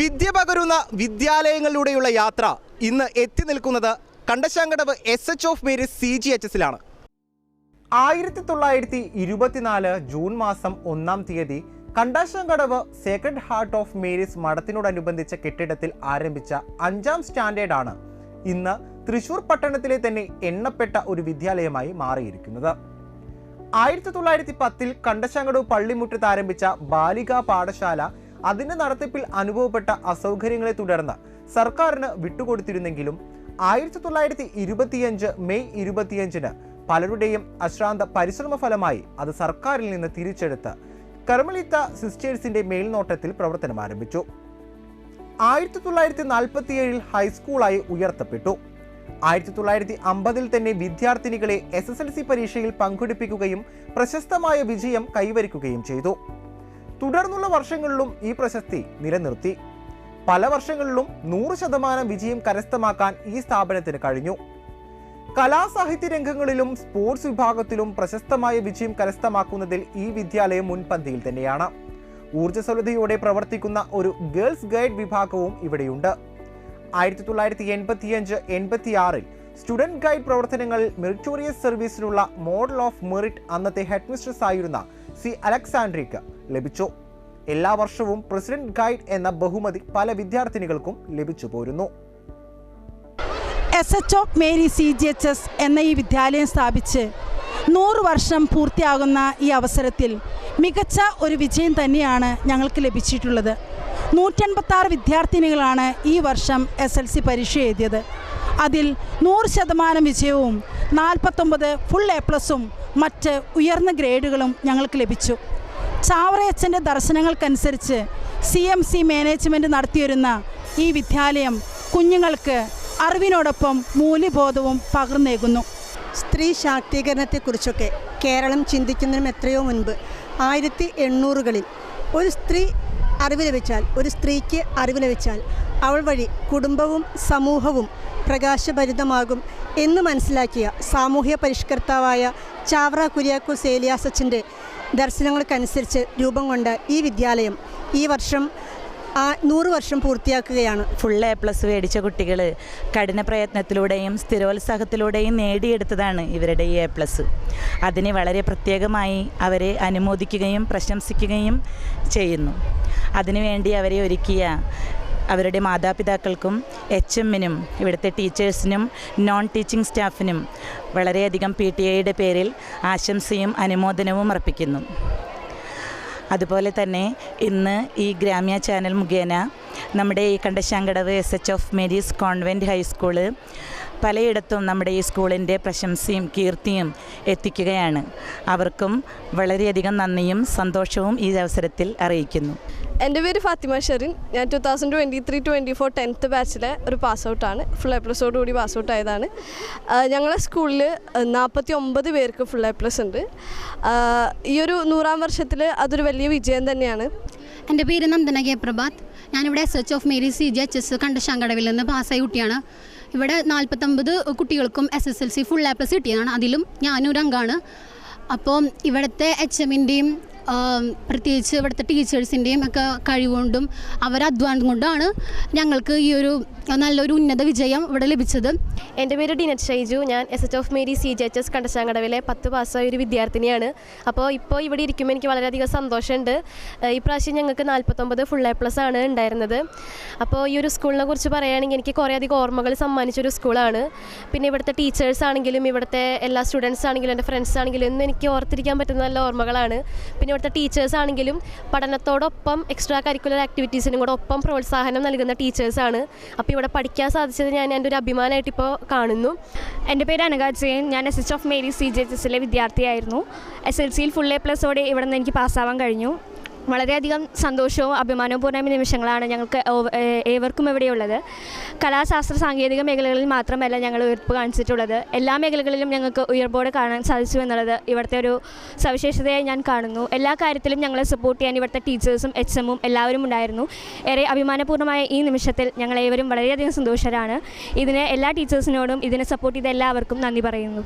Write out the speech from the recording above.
വിദ്യ പകരുന്ന വിദ്യാലയങ്ങളിലൂടെയുള്ള യാത്ര ഇന്ന് എത്തി നിൽക്കുന്നത് Kandassankadavu S H of Mary C G H എസിലാണ് ആയിരത്തി തൊള്ളായിരത്തി ഇരുപത്തിനാല് ജൂൺ മാസം ഒന്നാം തീയതി Kandassankadavu sacred heart of Mary's മഠത്തിനോടനുബന്ധിച്ച കെട്ടിടത്തിൽ ആരംഭിച്ച അഞ്ചാം സ്റ്റാൻഡേർഡ് ആണ് ഇന്ന് തൃശൂർ പട്ടണത്തിലെ തന്നെ എണ്ണപ്പെട്ട ഒരു വിദ്യാലയമായി മാറിയിരിക്കുന്നത്. ആയിരത്തി തൊള്ളായിരത്തി പത്തിൽ കണ്ടശാങ്കടവ് പള്ളിമുറ്റത്ത് ആരംഭിച്ച ബാലികാ പാഠശാല അതിന്റെ നടത്തിപ്പിൽ അനുഭവപ്പെട്ട അസൗകര്യങ്ങളെ തുടർന്ന് സർക്കാരിന് വിട്ടുകൊടുത്തിരുന്നെങ്കിലും ആയിരത്തി തൊള്ളായിരത്തി ഇരുപത്തിയഞ്ച് മെയ് ഇരുപത്തിയഞ്ചിന് പലരുടെയും അശ്രാന്ത പരിശ്രമ ഫലമായി അത് സർക്കാരിൽ നിന്ന് തിരിച്ചെടുത്ത് കർമ്മലിത്ത സിസ്റ്റേഴ്സിന്റെ മേൽനോട്ടത്തിൽ പ്രവർത്തനം ആരംഭിച്ചു. ആയിരത്തി തൊള്ളായിരത്തി നാൽപ്പത്തിയേഴിൽ ഹൈസ്കൂളായി ഉയർത്തപ്പെട്ടു. ആയിരത്തി തൊള്ളായിരത്തി അമ്പതിൽ തന്നെ വിദ്യാർത്ഥിനികളെ എസ് എസ് എൽ സി പരീക്ഷയിൽ പങ്കെടുപ്പിക്കുകയും പ്രശസ്തമായ വിജയം കൈവരിക്കുകയും ചെയ്തു. തുടർന്നുള്ള വർഷങ്ങളിലും ഈ പ്രശസ്തി നിലനിർത്തി. പല വർഷങ്ങളിലും നൂറ് ശതമാനം വിജയം കരസ്ഥമാക്കാൻ ഈ സ്ഥാപനത്തിന് കഴിഞ്ഞു. കലാസാഹിത്യ രംഗങ്ങളിലും സ്പോർട്സ് വിഭാഗത്തിലും പ്രശസ്തമായ വിജയം കരസ്ഥമാക്കുന്നതിൽ ഈ വിദ്യാലയം മുൻപന്തിയിൽ തന്നെയാണ്. ഊർജസ്വലതയോടെ പ്രവർത്തിക്കുന്ന ഒരു ഗേൾസ് ഗൈഡ് വിഭാഗവും ഇവിടെയുണ്ട്. ആയിരത്തി തൊള്ളായിരത്തി എൺപത്തിയഞ്ച് എൺപത്തി ആറിൽ സ്റ്റുഡന്റ് ഗൈഡ് പ്രവർത്തനങ്ങളിൽ മെറിറ്റോറിയസ് സർവീസിനുള്ള മോഡൽ ഓഫ് മെറിറ്റ് അന്നത്തെ ഹെഡ്മിസ്ട്രസ് ആയിരുന്ന സി അലക്സാൻഡ്രിക്ക് ലഭിച്ചു. എല്ലാ വർഷവും പ്രസിഡന്റ് ഗൈഡ് എന്ന ബഹുമതി പല വിദ്യാർത്ഥിനികൾക്കും ലഭിച്ചു പോരുന്നു. S H O Mary C G H S എന്ന ഈ വിദ്യാലയം സ്ഥാപിച്ച് നൂറ് വർഷം പൂർത്തിയാകുന്ന ഈ അവസരത്തിൽ മികച്ച ഒരു വിജയം തന്നെയാണ് ഞങ്ങൾക്ക് ലഭിച്ചിട്ടുള്ളത്. നൂറ്റൻപത്താറ് വിദ്യാർത്ഥിനികളാണ് ഈ വർഷം എസ് എൽ സി പരീക്ഷ എഴുതിയത്. അതിൽ നൂറ് ശതമാനം വിജയവും നാൽപ്പത്തൊമ്പത് ഫുൾ എ പ്ലസും മറ്റ് ഉയർന്ന ഗ്രേഡുകളും ഞങ്ങൾക്ക് ലഭിച്ചു. ചാവറയച്ചന്റെ ദർശനങ്ങൾക്കനുസരിച്ച് സി എം സി മാനേജ്മെന്റ് നടത്തിവരുന്ന ഈ വിദ്യാലയം കുഞ്ഞുങ്ങൾക്ക് അറിവിനോടൊപ്പം മൂല്യബോധവും പകർന്നേകുന്നു. സ്ത്രീ ശാക്തീകരണത്തെക്കുറിച്ചൊക്കെ കേരളം ചിന്തിക്കുന്നതിനും എത്രയോ മുൻപ് ആയിരത്തി എണ്ണൂറുകളിൽ ഒരു സ്ത്രീ അറിവ് ലഭിച്ചാൽ ഒരു സ്ത്രീക്ക് അറിവ് ലഭിച്ചാൽ അവൾ വഴി കുടുംബവും സമൂഹവും പ്രകാശഭരിതമാകും എന്ന് മനസ്സിലാക്കിയ സാമൂഹ്യ പരിഷ്കർത്താവായ ചാവറ കുര്യാക്കോസ് ഏലിയാസച്ചന്റെ ദർശനങ്ങൾക്കനുസരിച്ച് രൂപം കൊണ്ട ഈ വിദ്യാലയം ഈ വർഷം ആ നൂറ് വർഷം പൂർത്തിയാക്കുകയാണ്. ഫുൾ എ പ്ലസ് മേടിച്ച കുട്ടികൾ കഠിന പ്രയത്നത്തിലൂടെയും സ്ഥിരോത്സാഹത്തിലൂടെയും നേടിയെടുത്തതാണ് ഇവരുടെ ഈ എ പ്ലസ് അതിനെ വളരെ പ്രത്യേകമായി അവരെ അനുമോദിക്കുകയും പ്രശംസിക്കുകയും ചെയ്യുന്നു. അതിനുവേണ്ടി അവരെ ഒരുക്കിയ അവരുടെ മാതാപിതാക്കൾക്കും എച്ച് എമ്മിനും ഇവിടുത്തെ ടീച്ചേഴ്സിനും നോൺ ടീച്ചിങ് സ്റ്റാഫിനും വളരെയധികം പി ടി ഐയുടെ പേരിൽ ആശംസയും അനുമോദനവും അർപ്പിക്കുന്നു. അതുപോലെ തന്നെ ഇന്ന് ഈ ഗ്രാമ്യ ചാനൽ മുഖേന നമ്മുടെ ഈ Kandassankadavu S H of Mary's convent high school പലയിടത്തും നമ്മുടെ ഈ സ്കൂളിന്റെ പ്രശംസയും കീർത്തിയും എത്തിക്കുകയാണ്. അവർക്കും വളരെയധികം നന്ദിയും സന്തോഷവും ഈ അവസരത്തിൽ അറിയിക്കുന്നു. എന്റെ പേര് ഫാത്തിമ ഷെറിൻ. ഞാൻ two thousand twenty three twenty four tenth ബാച്ചിലെ ഒരു പാസ് ഔട്ടാണ് ഫുൾ എ പ്ലസോട് കൂടി പാസ് ഔട്ട് ആയതാണ്. ഞങ്ങളുടെ ഞങ്ങളെ സ്കൂളിൽ നാൽപ്പത്തി ഒമ്പത് പേർക്ക് ഫുൾ എ പ്ലസ് ഉണ്ട്. ഈ ഒരു നൂറാം വർഷത്തിൽ അതൊരു വലിയ വിജയം തന്നെയാണ്. എന്റെ പേര് നന്ദന കെ പ്രഭാത്. ഞാനിവിടെ S H of Mary C G H S കണ്ടശാങ്കടവിൽ നിന്ന് പാസ്സായി കുട്ടിയാണ്. ഇവിടെ നാൽപ്പത്തൊമ്പത് കുട്ടികൾക്കും S S L C full A plus കിട്ടിയതാണ്. അതിലും ഞാനൊരു അംഗമാണ്. അപ്പോൾ ഇവിടുത്തെ എച്ച് എമ്മിന്റെയും പ്രത്യേകിച്ച് ഇവിടുത്തെ ടീച്ചേഴ്സിന്റെയും ഒക്കെ കഴിവുകൊണ്ടും അവരധ്വാനം അധ്വാനം കൊണ്ടാണ് ഞങ്ങൾക്ക് ഈ ഒരു നല്ലൊരു ഉന്നത വിജയം ഇവിടെ ലഭിച്ചത്. എന്റെ പേര് ഡിനറ്റ് ഷൈജു. ഞാൻ S H of Mary C G H S കണ്ടശാങ്കടവിലെ പത്ത് പാസ്സായ ഒരു വിദ്യാർത്ഥിനിയാണ്. അപ്പോൾ ഇപ്പോൾ ഇവിടെ ഇരിക്കുമ്പോൾ എനിക്ക് വളരെയധികം സന്തോഷമുണ്ട്. ഈ പ്രാവശ്യം ഞങ്ങൾക്ക് നാൽപ്പത്തൊമ്പത് ഫുൾ എ പ്ലസ് ആണ് ഉണ്ടായിരുന്നത്. അപ്പോൾ ഈ ഒരു സ്കൂളിനെ കുറിച്ച് പറയുകയാണെങ്കിൽ എനിക്ക് കുറേയധികം ഓർമ്മകൾ സമ്മാനിച്ചൊരു സ്കൂളാണ്. പിന്നെ ഇവിടുത്തെ ടീച്ചേഴ്സ് ആണെങ്കിലും ഇവിടുത്തെ എല്ലാ സ്റ്റുഡൻസ് ആണെങ്കിലും എന്റെ ഫ്രണ്ട്സ് ആണെങ്കിലും ഇന്ന് എനിക്ക് ഓർത്തിരിക്കാൻ പറ്റുന്ന നല്ല ഓർമ്മകളാണ്. പിന്നെ ഇവിടുത്തെ ടീച്ചേഴ്സ് ആണെങ്കിലും പഠനത്തോടൊപ്പം എക്സ്ട്രാ കരിക്കുലർ ആക്ടിവിറ്റീസിനും കൂടെ ഒപ്പം പ്രോത്സാഹനം നൽകുന്ന ടീച്ചേഴ്സാണ് അപ്പോൾ ഇവിടെ പഠിക്കാൻ സാധിച്ചത് ഞാൻ എന്റെ ഒരു അഭിമാനമായിട്ട് ഇപ്പോൾ കാണുന്നു. എന്റെ പേര് അനഘ ജെയിൻ. ഞാൻ S of Mary C J H എസിലെ വിദ്യാർത്ഥിയായിരുന്നു. എസ് എൽ സിയിൽ ഫുൾ എ പ്ലസോടെ ഇവിടെ നിന്ന് എനിക്ക് പാസ്സാവാൻ കഴിഞ്ഞു. വളരെയധികം സന്തോഷവും അഭിമാനവും അഭിമാനപൂർണ നിമിഷങ്ങളാണ് ഞങ്ങൾക്ക് ഏവർക്കും ഇവിടെയുള്ളത്. കലാശാസ്ത്ര സാങ്കേതിക മേഖലകളിൽ മാത്രമല്ല ഞങ്ങൾ ഉയർപ്പ് കാണിച്ചിട്ടുള്ളത്. എല്ലാ മേഖലകളിലും ഞങ്ങൾക്ക് ഉയർപ്പോടെ കാണാൻ സാധിച്ചു എന്നുള്ളത് ഇവിടുത്തെ ഒരു സവിശേഷതയായി ഞാൻ കാണുന്നു. എല്ലാ കാര്യത്തിലും ഞങ്ങളെ സപ്പോർട്ട് ചെയ്യാൻ ഇവിടുത്തെ ടീച്ചേഴ്സും എച്ച് എമ്മും എല്ലാവരും ഉണ്ടായിരുന്നു. ഏറെ അഭിമാനപൂർണമായ ഈ നിമിഷത്തിൽ ഞങ്ങൾ ഏവരും വളരെയധികം സന്തോഷരാണ്. ഇതിനെ എല്ലാ ടീച്ചേഴ്സിനോടും ഇതിനെ സപ്പോർട്ട് ചെയ്ത എല്ലാവർക്കും നന്ദി പറയുന്നു.